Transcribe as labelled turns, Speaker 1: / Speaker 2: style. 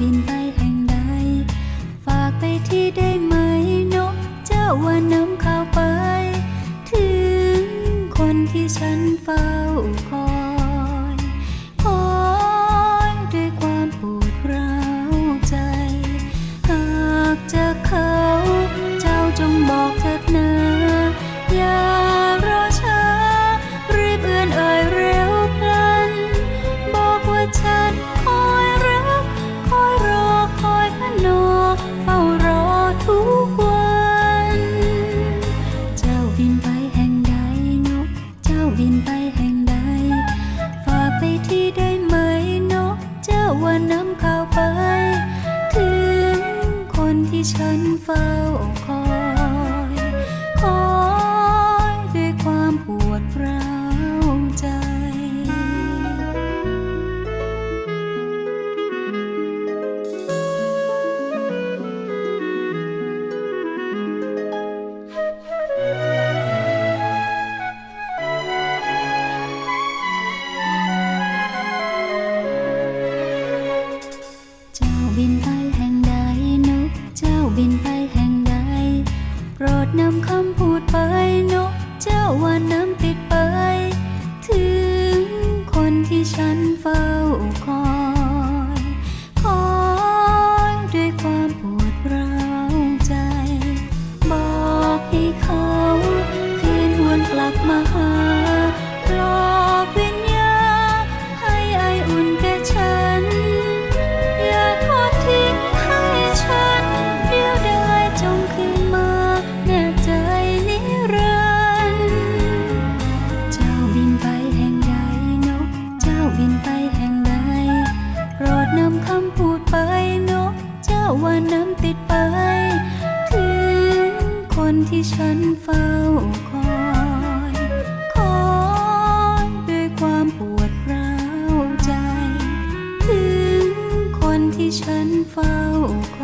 Speaker 1: บินไปแห่งใด ฝากไปที่ได้ไหมนกเจ้าวัน ไปแห่งใด ฝากไปที่ได้ไหมนกเจ้าว่าน้ำข้าวไป ถึงคนที่ฉันเฝ้า โปรดนำ นำคำพูดไปนกเจ้าว่าน้ำติดไป ถึงคนที่ฉันเฝ้าคอยคอยด้วยความปวดร้าวใจ ถึงคนที่ฉันเฝ้าคอย